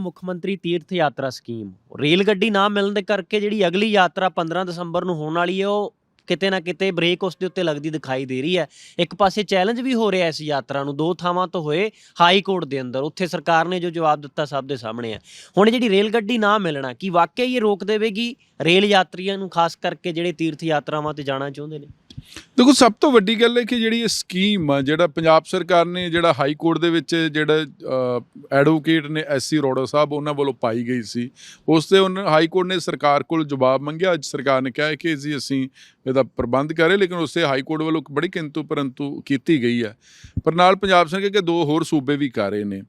ਮੁੱਖ ਮੰਤਰੀ ਤੀਰਥ ਯਾਤਰਾ ਸਕੀਮ। ਰੇਲ ਗੱਡੀ ਨਾ ਮਿਲਣ ਦੇ ਕਰਕੇ ਜਿਹੜੀ ਅਗਲੀ ਯਾਤਰਾ 15 ਦਸੰਬਰ ਨੂੰ ਹੋਣ ਵਾਲੀ ਹੈ, ਉਹ ਕਿਤੇ ਨਾ ਕਿਤੇ ਬ੍ਰੇਕ ਉਸ ਦੇ ਉੱਤੇ ਲੱਗਦੀ ਦਿਖਾਈ ਦੇ ਰਹੀ ਹੈ। ਇੱਕ ਪਾਸੇ ਚੈਲੰਜ ਵੀ ਹੋ ਰਿਹਾ ਇਸ ਯਾਤਰਾ ਨੂੰ, ਦੋ ਥਾਵਾਂ ਤੋਂ ਹੋਏ ਹਾਈ ਕੋਰਟ ਦੇ ਅੰਦਰ। ਉੱਥੇ ਸਰਕਾਰ ਨੇ ਜੋ ਜਵਾਬ ਦਿੱਤਾ ਸਭ ਦੇ ਸਾਹਮਣੇ ਹੈ। ਹੁਣ ਜਿਹੜੀ ਰੇਲ ਗੱਡੀ ਨਾ ਮਿਲਣਾ, ਕੀ ਵਾਕਿਆ ਹੀ ਇਹ ਰੋਕ ਦੇਵੇਗੀ ਰੇਲ ਯਾਤਰੀਆਂ ਨੂੰ, ਖਾਸ ਕਰਕੇ ਜਿਹੜੇ ਤੀਰਥ ਯਾਤਰਾਵਾਂ ਤੇ ਜਾਣਾ ਚਾਹੁੰਦੇ ਨੇ? ਦੇਖੋ, ਸਭ ਤੋਂ ਵੱਡੀ ਗੱਲ ਹੈ ਕਿ ਜਿਹੜੀ ਇਹ ਸਕੀਮ ਆ, ਜਿਹੜਾ ਪੰਜਾਬ ਸਰਕਾਰ ਨੇ, ਜਿਹੜਾ ਹਾਈ ਕੋਰਟ ਦੇ ਵਿੱਚ ਜਿਹੜਾ ਐਡਵੋਕੇਟ ਨੇ ਐਸਸੀ ਰੋੜਾ ਸਾਹਿਬ, ਉਹਨਾਂ ਵੱਲੋਂ ਪਾਈ ਗਈ ਸੀ। ਉਸ ਤੇ ਉਹਨਾਂ ਹਾਈ ਕੋਰਟ ਨੇ ਸਰਕਾਰ ਕੋਲ ਜਵਾਬ ਮੰਗਿਆ। ਅੱਜ ਸਰਕਾਰ ਨੇ ਕਿਹਾ ਕਿ ਜੀ ਅਸੀਂ ਇਹਦਾ ਪ੍ਰਬੰਧ ਕਰੇ ਲੇਕਿਨ ਉਸੇ ਹਾਈ ਕੋਰਟ ਵੱਲੋਂ ਬੜੀ ਕਿੰਤੂ ਪਰੰਤੂ ਕੀਤੀ ਗਈ ਹੈ। ਪਰ ਨਾਲ ਪੰਜਾਬ ਸਰਕਾਰ ਕੇ ਦੋ ਹੋਰ ਸੂਬੇ ਵੀ ਕਰ ਰਹੇ ਨੇ।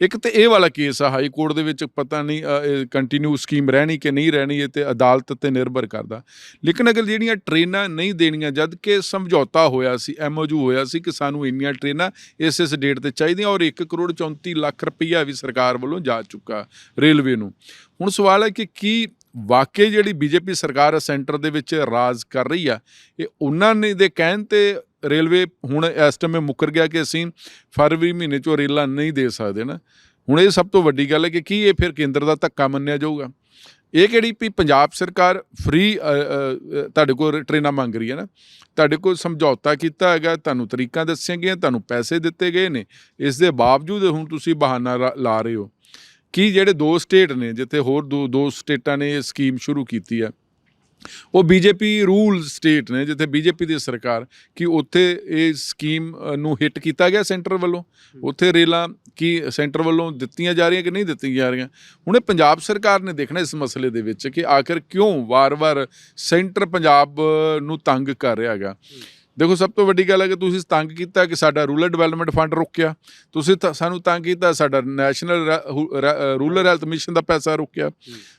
ਇੱਕ ਤੇ ਇਹ ਵਾਲਾ ਕੇਸ ਆ, ਹਾਈ ਕੋਰਟ ਦੇ ਵਿੱਚ ਪਤਾ ਨਹੀਂ ਕੰਟੀਨਿਊ ਸਕੀਮ ਰਹਿਣੀ ਕਿ ਨਹੀਂ ਰਹਿਣੀ, ਇਹ ਤੇ ਅਦਾਲਤ ਤੇ ਨਿਰਭਰ ਕਰਦਾ। ਲੇਕਿਨ ਅਗਰ ਜਿਹੜੀਆਂ ਟ੍ਰੇਨਾਂ ਨਹੀਂ ਦੇਣੀਆਂ ਜਦ ਕਿ ਸਮਝੌਤਾ ਹੋਇਆ ਸੀ ਐਮਓਯੂ ਹੋਇਆ ਸੀ ਕਿ ਸਾਨੂੰ ਇੰਨੀਆਂ ਟ੍ਰੇਨਾਂ ਇਸ ਇਸ ਡੇਟ ਤੇ ਚਾਹੀਦੀਆਂ ਔਰ 1 ਕਰੋੜ 34 ਲੱਖ ਰੁਪਈਆ ਵੀ ਸਰਕਾਰ ਵੱਲੋਂ ਜਾ ਚੁੱਕਾ ਰੇਲਵੇ ਨੂੰ। ਹੁਣ ਸਵਾਲ ਹੈ ਕਿ ਕੀ ਵਾਕਈ ਜਿਹੜੀ ਬੀਜੇਪੀ ਸਰਕਾਰ ਸੈਂਟਰ ਦੇ ਵਿੱਚ ਰਾਜ ਕਰ ਰਹੀ ਆ, ਇਹ ਉਹਨਾਂ ਨੇ ਦੇ ਕਹਿਣ ਤੇ ਰੇਲਵੇ ਹੁਣ ਇਸ ਟਾਈਮ ਮੁੱਕਰ ਗਿਆ ਕਿ ਅਸੀਂ ਫਰਵਰੀ ਮਹੀਨੇ ਚੋਂ ਰੇਲਾਂ ਨਹੀਂ ਦੇ ਸਕਦੇ ਨਾ। ਹੁਣ ਇਹ ਸਭ ਤੋਂ ਵੱਡੀ ਗੱਲ ਹੈ ਕਿ ਕੀ ਇਹ ਫਿਰ ਕੇਂਦਰ ਦਾ ਧੱਕਾ ਮੰਨਿਆ ਜਾਊਗਾ? ਇਹ ਕਿਹੜੀ ਵੀ ਪੰਜਾਬ ਸਰਕਾਰ ਫ੍ਰੀ ਤੁਹਾਡੇ ਕੋਲ ਟ੍ਰੇਨਾਂ ਮੰਗ ਰਹੀ ਹੈ ਨਾ। ਤੁਹਾਡੇ ਕੋਲ ਸਮਝੌਤਾ ਕੀਤਾ ਹੈਗਾ, ਤੁਹਾਨੂੰ ਤਰੀਕਾਂ ਦੱਸੀਆਂ ਗਈਆਂ, ਤੁਹਾਨੂੰ ਪੈਸੇ ਦਿੱਤੇ ਗਏ ਨੇ। ਇਸ ਦੇ ਬਾਵਜੂਦ ਹੁਣ ਤੁਸੀਂ ਬਹਾਨਾ ਲਾ- ਲਾ ਰਹੇ ਹੋ। ਕਿ ਜਿਹੜੇ ਦੋ ਸਟੇਟ ਨੇ, ਜਿੱਥੇ ਹੋਰ ਦੋ ਦੋ ਸਟੇਟਾਂ ਨੇ ਇਹ ਸਕੀਮ ਸ਼ੁਰੂ ਕੀਤੀ ਹੈ ਉਹ ਬੀਜੇਪੀ ਰੂਲ ਸਟੇਟ ਨੇ, ਜਿੱਥੇ ਬੀਜੇਪੀ ਦੀ ਸਰਕਾਰ ਕਿ ਉੱਥੇ ਇਹ ਸਕੀਮ ਨੂੰ ਹਿੱਟ ਕੀਤਾ ਗਿਆ ਸੈਂਟਰ ਵੱਲੋਂ। ਉੱਥੇ ਰੇਲਾਂ ਕੀ ਸੈਂਟਰ ਵੱਲੋਂ ਦਿੱਤੀਆਂ ਜਾ ਰਹੀਆਂ ਕਿ ਨਹੀਂ ਦਿੱਤੀਆਂ ਜਾ ਰਹੀਆਂ? ਹੁਣ ਇਹ ਪੰਜਾਬ ਸਰਕਾਰ ਨੇ ਦੇਖਣਾ ਇਸ ਮਸਲੇ ਦੇ ਵਿੱਚ ਕਿ ਆਖਰ ਕਿਉਂ ਵਾਰ-ਵਾਰ ਸੈਂਟਰ ਪੰਜਾਬ ਨੂੰ ਤੰਗ ਕਰ ਰਿਹਾ ਹੈਗਾ। ਦੇਖੋ ਸਭ ਤੋਂ ਵੱਡੀ ਗੱਲ ਹੈ ਕਿ ਤੁਸੀਂ ਤੰਗ ਕੀਤਾ ਕਿ ਸਾਡਾ ਰੂਰਲ ਡਿਵੈਲਪਮੈਂਟ ਫੰਡ ਰੁਕਿਆ। ਤੁਸੀਂ ਤਾਂ ਸਾਨੂੰ ਤੰਗ ਕੀਤਾ ਸਾਡਾ ਨੈਸ਼ਨਲ ਰੂਰਲ ਹੈਲਥ ਮਿਸ਼ਨ ਦਾ ਪੈਸਾ ਰੁਕਿਆ।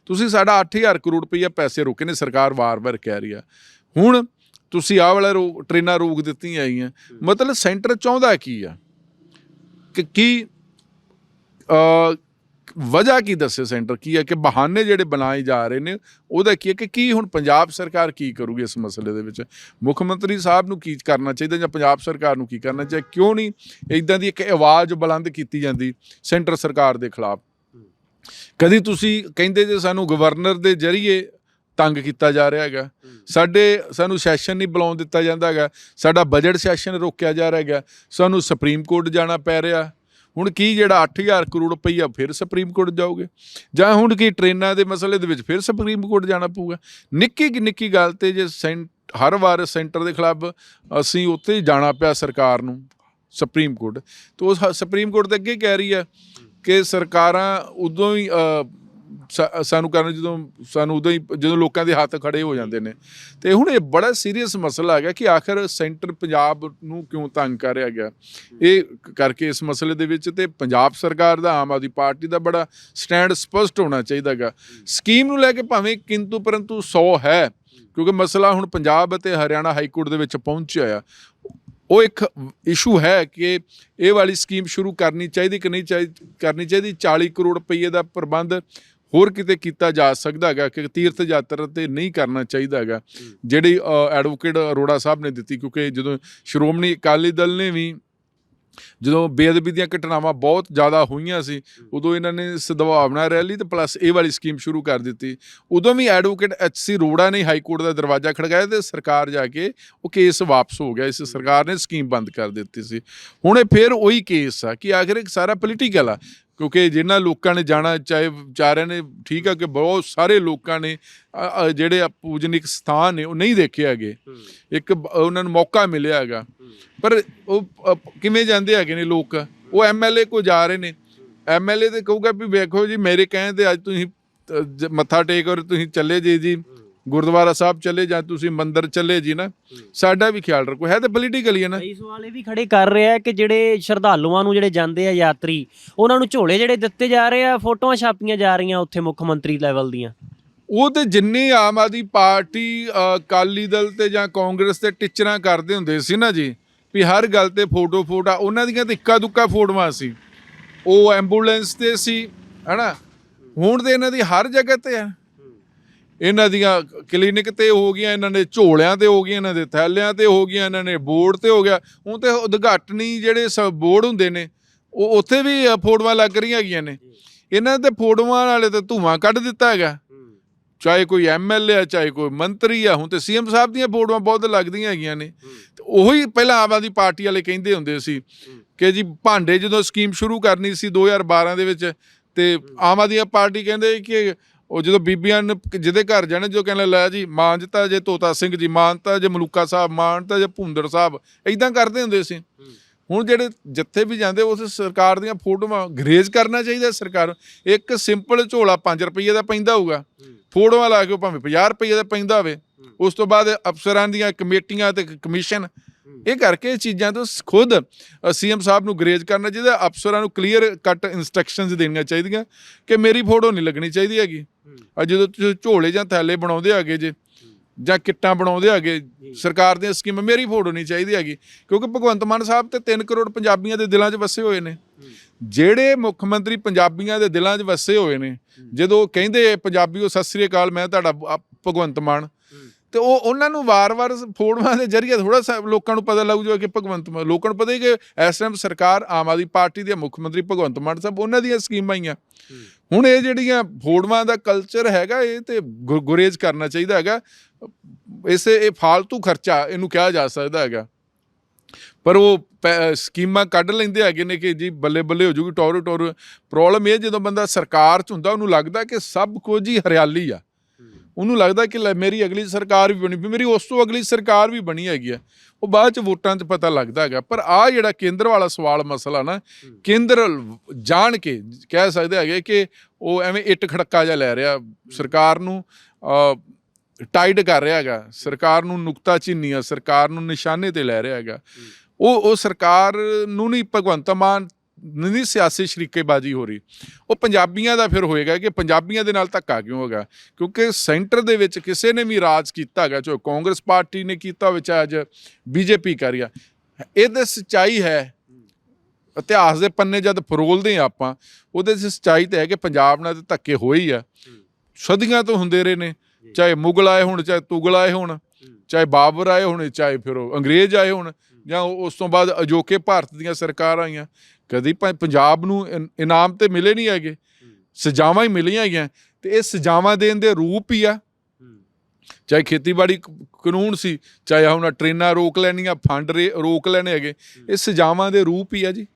ਤੁਸੀਂ ਸਾਡਾ 8000 ਕਰੋੜ ਰੁਪਈਆ ਪੈਸੇ ਰੋਕੇ ਨੇ ਸਰਕਾਰ ਵਾਰ-ਵਾਰ ਕਹਿ ਰਹੀ ਆ। ਹੁਣ ਤੁਸੀਂ ਆਹ ਵਾਲਾ ਟ੍ਰੇਨਾਂ ਰੋਕ ਦਿੱਤੀਆਂ ਆਈਆਂ। ਮਤਲਬ ਸੈਂਟਰ ਚਾਹੁੰਦਾ ਕੀ ਆ? ਕਿ ਕੀ ਵਜ੍ਹਾ ਕੀ ਦੱਸੇ ਸੈਂਟਰ? ਕੀ ਹੈ ਕਿ ਬਹਾਨੇ ਜਿਹੜੇ ਬਣਾਏ ਜਾ ਰਹੇ ਨੇ, ਉਹਦਾ ਕੀ ਹੈ ਕਿ ਕੀ ਹੁਣ ਪੰਜਾਬ ਸਰਕਾਰ ਕੀ ਕਰੂਗੀ ਇਸ ਮਸਲੇ ਦੇ ਵਿੱਚ? ਮੁੱਖ ਮੰਤਰੀ ਸਾਹਿਬ ਨੂੰ ਕੀ ਕਰਨਾ ਚਾਹੀਦਾ ਜਾਂ ਪੰਜਾਬ ਸਰਕਾਰ ਨੂੰ ਕੀ ਕਰਨਾ ਚਾਹੀਦਾ? ਕਿਉਂ ਨਹੀਂ ਇਦਾਂ ਦੀ ਇੱਕ ਆਵਾਜ਼ ਬੁਲੰਦ ਕੀਤੀ ਜਾਂਦੀ ਸੈਂਟਰ ਸਰਕਾਰ ਦੇ ਖਿਲਾਫ? ਕਦੀ ਤੁਸੀਂ ਕਹਿੰਦੇ ਜੇ ਸਾਨੂੰ ਗਵਰਨਰ ਦੇ ਜ਼ਰੀਏ ਤੰਗ ਕੀਤਾ ਜਾ ਰਿਹਾ ਹੈਗਾ, ਸਾਡੇ, ਸਾਨੂੰ ਸੈਸ਼ਨ ਨਹੀਂ ਬੁਲਾਉਣ ਦਿੱਤਾ ਜਾਂਦਾ ਹੈਗਾ, ਸਾਡਾ ਬਜਟ ਸੈਸ਼ਨ ਰੋਕਿਆ ਜਾ ਰਿਹਾ ਹੈਗਾ, ਸਾਨੂੰ ਸੁਪਰੀਮ ਕੋਰਟ ਜਾਣਾ ਪੈ ਰਿਹਾ ਹੁਣ ਕੀ ਜਿਹੜਾ 8000 ਕਰੋੜ ਰੁਪਈਆ ਫਿਰ ਸੁਪਰੀਮ ਕੋਰਟ ਜਾਓਗੇ ਜਾਂ ਹੁਣ ਕੀ ਟ੍ਰੇਨਾਂ ਦੇ ਮਸਲੇ ਦੇ ਵਿੱਚ ਫਿਰ ਸੁਪਰੀਮ ਕੋਰਟ ਜਾਣਾ ਪਊਗਾ? ਨਿੱਕੀ ਨਿੱਕੀ ਗੱਲ ਤੇ ਜੇ ਸੈਂ- ਹਰ ਵਾਰ ਸੈਂਟਰ ਦੇ ਖਿਲਾਫ ਅਸੀਂ ਉੱਥੇ ਜਾਣਾ ਪਿਆ ਸਰਕਾਰ ਨੂੰ ਸੁਪਰੀਮ ਕੋਰਟ ਤੇ ਉਹ ਸੁਪਰੀਮ ਕੋਰਟ ਤੇ ਅੱਗੇ ਕਹਿ ਰਹੀ ਹੈ ਕਿ ਸਰਕਾਰਾਂ ਉਦੋਂ ਹੀ ਸਾਨੂੰ ਕਰਨ ਜਦੋਂ, ਸਾਨੂੰ ਉਦੋਂ ਹੀ ਜਦੋਂ ਲੋਕਾਂ ਦੇ ਹੱਥ ਖੜੇ ਹੋ ਜਾਂਦੇ ਨੇ। ਤੇ ਹੁਣ ਇਹ ਬੜਾ ਸੀਰੀਅਸ ਮਸਲਾ ਹੈਗਾ ਕਿ ਆਖਰ ਸੈਂਟਰ ਪੰਜਾਬ ਨੂੰ ਕਿਉਂ ਤੰਗ ਕਰ ਰਿਹਾ ਗਿਆ ਇਹ ਕਰਕੇ ਇਸ ਮਸਲੇ ਦੇ ਵਿੱਚ ਤੇ ਪੰਜਾਬ ਸਰਕਾਰ ਦਾ, ਆਮ ਆਦਮੀ ਪਾਰਟੀ ਦਾ ਬੜਾ ਸਟੈਂਡ ਸਪਸ਼ਟ ਹੋਣਾ ਚਾਹੀਦਾ ਹੈਗਾ। ਸਕੀਮ ਨੂੰ ਲੈ ਕੇ ਭਾਵੇਂ ਕਿੰਤੂ ਪਰੰਤੂ 100 ਹੈ, ਕਿਉਂਕਿ ਮਸਲਾ ਹੁਣ ਪੰਜਾਬ ਅਤੇ ਹਰਿਆਣਾ ਹਾਈ ਕੋਰਟ ਦੇ ਵਿੱਚ ਪਹੁੰਚਿਆ ਆ। ਉਹ ਇੱਕ ਇਸ਼ੂ ਹੈ ਕਿ ਇਹ ਵਾਲੀ ਸਕੀਮ ਸ਼ੁਰੂ ਕਰਨੀ ਚਾਹੀਦੀ ਕਿ ਨਹੀਂ ਚਾਹੀਦੀ ਕਰਨੀ ਚਾਹੀਦੀ। 40 ਕਰੋੜ ਰੁਪਏ ਦਾ ਪ੍ਰਬੰਧ ਹੋਰ ਕਿਤੇ ਕੀਤਾ ਜਾ ਸਕਦਾ ਹੈਗਾ ਕਿ ਤੀਰਥ ਯਾਤਰਾ ਤੇ ਨਹੀਂ ਕਰਨਾ ਚਾਹੀਦਾ ਹੈਗਾ। ਜਿਹੜੀ ਐਡਵੋਕੇਟ ਅਰੋੜਾ ਸਾਹਿਬ ਨੇ ਦਿੱਤੀ, ਕਿਉਂਕਿ ਜਦੋਂ ਸ਼੍ਰੋਮਣੀ ਅਕਾਲੀ ਦਲ ਨੇ ਵੀ ਜਦੋਂ ਬੇਅਦਬੀ ਦੀਆਂ ਘਟਨਾਵਾਂ ਬਹੁਤ ਜ਼ਿਆਦਾ ਹੋਈਆਂ ਸੀ, ਉਦੋਂ ਇਹਨਾਂ ਨੇ ਸਦਭਾਵਨਾ ਰੈਲੀ ਤੇ ਪਲੱਸ ਇਹ ਵਾਲੀ ਸਕੀਮ ਸ਼ੁਰੂ ਕਰ ਦਿੱਤੀ। ਉਦੋਂ ਵੀ ਐਡਵੋਕੇਟ ਐਚਸੀ ਰੋੜਾ ਨੇ ਹਾਈ ਕੋਰਟ ਦਾ ਦਰਵਾਜ਼ਾ ਖੜਕਾਇਆ ਤੇ ਸਰਕਾਰ ਜਾ ਕੇ ਉਹ ਕੇਸ ਵਾਪਸ ਹੋ ਗਿਆ। ਇਸ ਸਰਕਾਰ ਨੇ ਸਕੀਮ ਬੰਦ ਕਰ ਦਿੱਤੀ ਸੀ। ਹੁਣ ਇਹ ਫਿਰ ਉਹੀ ਕੇਸ ਆ ਕਿ ਆਖਰ ਇੱਕ ਸਾਰਾ ਪੋਲੀਟੀਕਲ ਆ। ਕਿਉਂਕਿ ਜਿਨ੍ਹਾਂ ਲੋਕਾਂ ਨੇ ਜਾਣਾ ਚਾਹੇ ਵਿਚਾਰਿਆਂ ਨੇ ਠੀਕ ਆ ਕਿ ਬਹੁਤ ਸਾਰੇ ਲੋਕਾਂ ਨੇ ਜਿਹੜੇ ਪੂਜਨਿਕ ਸਥਾਨ ਨੇ ਉਹ ਨਹੀਂ ਦੇਖੇ ਹੈਗੇ। ਇੱਕ ਉਹਨਾਂ ਨੂੰ ਮੌਕਾ ਮਿਲਿਆ ਹੈਗਾ। ਪਰ ਉਹ ਕਿਵੇਂ ਜਾਂਦੇ ਹੈਗੇ ਨੇ ਲੋਕ? ਉਹ ਐਮਐਲਏ ਕੋ ਜਾ ਰਹੇ ਨੇ। ਐਮਐਲਏ ਤੇ ਕਹੂਗਾ ਵੀ ਵੇਖੋ ਜੀ ਮੇਰੇ ਕਹਿਣ ਤੇ ਅੱਜ ਤੁਸੀਂ ਮੱਥਾ ਟੇਕ ਔਰ ਤੁਸੀਂ ਚੱਲੇ ਜੀ ਜੀ। ਗੁਰਦੁਆਰਾ ਸਾਹਿਬ ਚੱਲੇ ਜਾਂ ਤੁਸੀਂ ਮੰਦਿਰ ਚੱਲੇ ਜੀ ਨਾ ਸਾਡਾ ਵੀ ਖਿਆਲ ਰੱਖੋ ਹੈ ਤਾਂ ਪੋਲੀਟੀਕਲ ਹੀ ਹੈ ਨਾ। ਕਈ ਸਵਾਲ ਇਹ ਵੀ ਖੜੇ ਕਰ ਰਿਹਾ ਕਿ ਜਿਹੜੇ ਸ਼ਰਧਾਲੂਆਂ ਨੂੰ ਜਿਹੜੇ ਜਾਂਦੇ ਆ ਯਾਤਰੀ ਉਹਨਾਂ ਨੂੰ ਝੋਲੇ ਜਿਹੜੇ ਦਿੱਤੇ ਜਾ ਰਹੇ ਆ ਫੋਟੋਆਂ ਛਾਪੀਆਂ ਜਾ ਰਹੀਆਂ ਉੱਥੇ ਮੁੱਖ ਮੰਤਰੀ ਲੈਵਲ ਦੀਆਂ? ਉਹ ਤੇ ਜਿੰਨੀ ਆਮ ਆਦਮੀ ਪਾਰਟੀ ਅ, ਅਕਾਲੀ ਦਲ ਤੇ ਜਾਂ ਕਾਂਗਰਸ ਤੇ ਟਿਚਰਾਂ ਕਰਦੇ ਹੁੰਦੇ ਸੀ ਨਾ ਜੀ ਵੀ ਹਰ ਗੱਲ ਤੇ ਫੋਟੋ ਫੋਟਾ ਉਹਨਾਂ ਦੀਆਂ ਤੇ ਇੱਕਾ ਦੁੱਕਾ ਫੋਟੋਆਂ ਸੀ। ਉਹ ਐਂਬੂਲੈਂਸ ਤੇ ਸੀ ਹਨਾ? ਹੁਣ ਤੇ ਇਹਨਾਂ ਦੀ ਹਰ ਜਗ੍ਹਾ ਤੇ ਆ। ਇਹਨਾਂ ਦੀਆਂ ਕਲੀਨਿਕ ਤੇ ਹੋ ਗਈਆਂ ਇਹਨਾਂ ਦੇ ਝੋਲਿਆਂ ਤੇ ਹੋ ਗਈਆਂ ਇਹਨਾਂ ਦੇ ਥੈਲਿਆਂ ਤੇ ਹੋ ਗਈਆਂ ਇਹਨਾਂ ਨੇ ਬੋਰਡ ਤੇ ਹੋ ਗਿਆ। ਹੁਣ ਤੇ ਉਦਘਾਟਨੀ ਜਿਹੜੇ ਬੋਰਡ ਹੁੰਦੇ ਨੇ ਉਹ ਉੱਥੇ ਵੀ ਫੋਟੋਆਂ ਲੱਗ ਰਹੀਆਂ ਹੈਗੀਆਂ ਨੇ। ਇਹਨਾਂ ਦੇ ਫੋਟੋਆਂ ਵਾਲੇ ਤੇ ਧੂਆਂ ਕੱਢ ਦਿੱਤਾ ਹੈਗਾ। ਚਾਹੇ ਕੋਈ ਐਮਐਲਏ ਆ ਚਾਹੇ ਕੋਈ ਮੰਤਰੀ ਆ ਹੁਣ ਤੇ ਸੀਐਮ ਸਾਹਿਬ ਦੀਆਂ ਫੋਟੋਆਂ ਬਹੁਤ ਲੱਗਦੀਆਂ ਹੈਗੀਆਂ ਨੇ। ਤੇ ਉਹੀ ਪਹਿਲਾਂ ਆਮ ਆਦਮੀ ਪਾਰਟੀ ਵਾਲੇ ਕਹਿੰਦੇ ਹੁੰਦੇ ਸੀ ਕਿ ਜੀ ਭਾਂਡੇ ਜਦੋਂ ਸਕੀਮ ਸ਼ੁਰੂ ਕਰਨੀ ਸੀ 2012 ਦੇ ਵਿੱਚ ਤੇ ਆਮ ਆਦਮੀ ਪਾਰਟੀ ਕਹਿੰਦੇ ਕਿ ਉਹ ਜਦੋਂ ਬੀਬੀਆਂ ਨੇ ਜਿਹਦੇ ਘਰ ਜਾਣੇ ਜੋ ਕਹਿੰਦੇ ਲੈ ਜੀ ਮਾਨਜਤਾ ਜੇ ਤੋਤਾ ਸਿੰਘ ਜੀ ਮਾਨਤਾ ਜੇ ਮਲੂਕਾ ਸਾਹਿਬ ਮਾਨਤਾ ਜੇ ਭੁੰਦਰ ਸਾਹਿਬ ਇਦਾਂ ਕਰਦੇ ਹੁੰਦੇ ਸੀ। ਹੁਣ ਜਿਹੜੇ ਜਿੱਥੇ ਵੀ ਜਾਂਦੇ ਉਸ ਸਰਕਾਰ ਦੀਆਂ ਫੋਟੋਆਂ ਗਰੇਜ਼ ਕਰਨਾ ਚਾਹੀਦਾ ਸਰਕਾਰ। ਇੱਕ ਸਿੰਪਲ ਝੋਲਾ 5 ਰੁਪਏ ਦਾ ਪੈਂਦਾ ਹੋਊਗਾ। ਫੋਟੋਆਂ ਲਾ ਕੇ ਭਾਵੇਂ 50 ਰੁਪਏ ਦਾ ਪੈਂਦਾ ਹੋਵੇ। ਉਸ ਤੋਂ ਬਾਅਦ ਅਫਸਰਾਂ ਦੀਆਂ ਕਮੇਟੀਆਂ ਤੇ ਕਮਿਸ਼ਨ ਇਹ ਕਰਕੇ ਇਹ ਚੀਜ਼ਾਂ ਤੋਂ ਖੁਦ ਸੀਐਮ ਸਾਹਿਬ ਨੂੰ ਗਰੇਜ਼ ਕਰਨਾ ਚਾਹੀਦਾ ਅਫਸਰਾਂ ਨੂੰ ਕਲੀਅਰ ਕੱਟ ਇਨਸਟਰਕਸ਼ਨਸ ਦੇਣੀਆਂ ਚਾਹੀਦੀਆਂ ਕਿ ਮੇਰੀ ਫੋਟੋ ਨਹੀਂ ਲੱਗਣੀ ਚਾਹੀਦੀ ਹੈਗੀ। ਆ ਜਦੋਂ ਤੁਸੀਂ ਝੋਲੇ ਜਾਂ ਥੈਲੇ ਬਣਾਉਂਦੇ ਹੈਗੇ ਜੇ ਜਾਂ ਕਿੱਟਾਂ ਬਣਾਉਂਦੇ ਹੈਗੇ ਸਰਕਾਰ ਦੀਆਂ ਸਕੀਮਾਂ ਮੇਰੀ ਫੋਟੋ ਨਹੀਂ ਚਾਹੀਦੀ ਹੈਗੀ ਕਿਉਂਕਿ ਭਗਵੰਤ ਮਾਨ ਸਾਹਿਬ ਤੇ 3 ਕਰੋੜ ਪੰਜਾਬੀਆਂ ਦੇ ਦਿਲਾਂ 'ਚ ਵਸੇ ਹੋਏ ਨੇ। ਜਿਹੜੇ ਮੁੱਖ ਮੰਤਰੀ ਪੰਜਾਬੀਆਂ ਦੇ ਦਿਲਾਂ 'ਚ ਵਸੇ ਹੋਏ ਨੇ ਜਦੋਂ ਕਹਿੰਦੇ ਪੰਜਾਬੀਓ ਸਤਿ ਸ੍ਰੀ ਅਕਾਲ ਮੈਂ ਤੁਹਾਡਾ ਭਗਵੰਤ ਮਾਨ। ਤੇ ਉਹ ਉਹਨਾਂ ਨੂੰ ਵਾਰ-ਵਾਰ ਫੋਟੋਆਂ ਦੇ ਜ਼ਰੀਏ ਥੋੜਾ ਲੋਕਾਂ ਨੂੰ ਪਤਾ ਲੱਗ ਜਾਊਗਾ ਕਿ ਭਗਵੰਤ ਮਾਨ ਲੋਕਾਂ ਨੂੰ ਪਤਾ ਹੀ ਕਿ ਇਸ ਟਾਈਮ ਸਰਕਾਰ ਆਮ ਆਦਮੀ ਪਾਰਟੀ ਦੇ ਮੁੱਖ ਮੰਤਰੀ ਭਗਵੰਤ ਮਾਨ ਸਾਹਿਬ ਉਹਨਾਂ ਦੀਆਂ ਸਕੀਮਾਂ ਹੀ। ਆ ਹੁਣ ਇਹ ਜਿਹੜੀਆਂ ਫੋਟੋਆਂ ਦਾ ਕਲਚਰ ਹੈਗਾ ਇਹ ਤੇ ਗੁਰੇਜ਼ ਕਰਨਾ ਚਾਹੀਦਾ ਹੈਗਾ। ਇਸੇ ਇਹ ਫਾਲਤੂ ਖਰਚਾ ਇਹਨੂੰ ਕਿਹਾ ਜਾ ਸਕਦਾ ਹੈਗਾ। ਪਰ ਉਹ ਸਕੀਮਾਂ ਕੱਢ ਲੈਂਦੇ ਹੈਗੇ ਨੇ ਕਿ ਜੀ ਬੱਲੇ ਬੱਲੇ ਹੋ ਜੂਗੀ ਟੋਰੂ ਟੋਰੂ ਪ੍ਰੋਬਲਮ ਇਹ ਜਦੋਂ ਬੰਦਾ ਸਰਕਾਰ 'ਚ ਹੁੰਦਾ ਉਹਨੂੰ ਲੱਗਦਾ ਕਿ ਸਭ ਕੁਝ ਹੀ ਹਰਿਆਲੀ ਆ। ਉਹਨੂੰ ਲੱਗਦਾ ਕਿ ਲੈ ਮੇਰੀ ਅਗਲੀ ਸਰਕਾਰ ਵੀ ਬਣੀ ਵੀ ਮੇਰੀ ਉਸ ਤੋਂ ਅਗਲੀ ਸਰਕਾਰ ਵੀ ਬਣੀ ਹੈਗੀ ਆ ਉਹ ਬਾਅਦ ਚ ਵੋਟਾਂ 'ਚ ਪਤਾ ਲੱਗਦਾ ਹੈਗਾ। ਪਰ ਆ ਜਿਹੜਾ ਕੇਂਦਰ ਵਾਲਾ ਸਵਾਲ ਮਸਲਾ ਨਾ ਕੇਂਦਰ ਜਾਣ ਕੇ ਕਹਿ ਸਕਦੇ ਹੈਗੇ ਕਿ ਉਹ ਐਵੇਂ ਇੱਟ ਖੜੱਕਾ ਜਿਹਾ ਲੈ ਰਿਹਾ ਸਰਕਾਰ ਨੂੰ ਟਾਈਡ ਕਰ ਰਿਹਾ ਹੈਗਾ। ਸਰਕਾਰ ਨੂੰ ਨੁਕਤਾ ਚੀਨੀ ਆ ਸਰਕਾਰ ਨੂੰ ਨਿਸ਼ਾਨੇ ਤੇ ਲੈ ਰਿਹਾ ਹੈਗਾ। ਉਹ ਉਹ ਸਰਕਾਰ ਨੂੰ ਨਹੀਂ ਭਗਵੰਤ ਮਾਨ ਨਹੀਂ ਸਿਆਸੀ ਸ਼ਰੀਕੇਬਾਜ਼ੀ ਹੋ ਰਹੀ। ਉਹ ਪੰਜਾਬੀਆਂ ਦਾ ਫਿਰ ਹੋਏਗਾ ਕਿ ਪੰਜਾਬੀਆਂ ਦੇ ਨਾਲ ਧੱਕਾ ਕਿਉਂ ਹੋਗਾ ਕਿਉਂਕਿ ਸੈਂਟਰ ਦੇ ਵਿੱਚ ਕਿਸੇ ਨੇ ਵੀ ਰਾਜ ਕੀਤਾ ਹੈਗਾ, ਚਾਹੇ ਕਾਂਗਰਸ ਪਾਰਟੀ ਨੇ ਕੀਤਾ ਹੋਵੇ, ਚਾਹੇ ਅੱਜ ਬੀਜੇਪੀ ਕਰ ਰਹੀ ਆ। ਇਹਦੇ ਸੱਚਾਈ ਹੈ, ਇਤਿਹਾਸ ਦੇ ਪੰਨੇ ਜਦ ਫਰੋਲਦੇ ਆ ਆਪਾਂ, ਉਹਦੇ 'ਚ ਸੱਚਾਈ ਤਾਂ ਹੈ ਕਿ ਪੰਜਾਬ ਨਾਲ ਤੇ ਧੱਕੇ ਹੋਏ ਹੀ ਆ। ਸਦੀਆਂ ਤੋਂ ਹੁੰਦੇ ਰਹੇ ਨੇ, ਚਾਹੇ ਮੁਗਲ ਆਏ ਹੋਣ, ਚਾਹੇ ਤੁਗਲ ਆਏ ਹੋਣ, ਚਾਹੇ ਬਾਬਰ ਆਏ ਹੋਣ, ਚਾਹੇ ਫਿਰ ਉਹ ਅੰਗਰੇਜ਼ ਆਏ ਹੋਣ, ਜਾਂ ਉਸ ਤੋਂ ਬਾਅਦ ਅਜੋਕੇ ਭਾਰਤ ਦੀਆਂ ਸਰਕਾਰਾਂ ਆਈਆਂ। ਕਦੀ ਪੰਜਾਬ ਨੂੰ ਇਨ- ਇਨਾਮ ਤੇ ਮਿਲੇ ਨਹੀਂ ਹੈਗੇ ਸਜ਼ਾਵਾਂ ਹੀ ਮਿਲੀਆਂ ਹੈਗੀਆਂ ਤੇ ਇਹ ਸਜ਼ਾਵਾਂ ਦੇਣ ਦੇ ਰੂਪ ਹੀ ਆ। ਚਾਹੇ ਖੇਤੀਬਾੜੀ ਕਾਨੂੰਨ ਸੀ ਚਾਹੇ ਹੁਣ ਟ੍ਰੇਨਾਂ ਰੋਕ ਲੈਣੀਆਂ ਫੰਡ ਰੋਕ ਲੈਣੇ ਹੈਗੇ ਇਹ ਸਜ਼ਾਵਾਂ ਦੇ ਰੂਪ ਹੀ ਆ ਜੀ।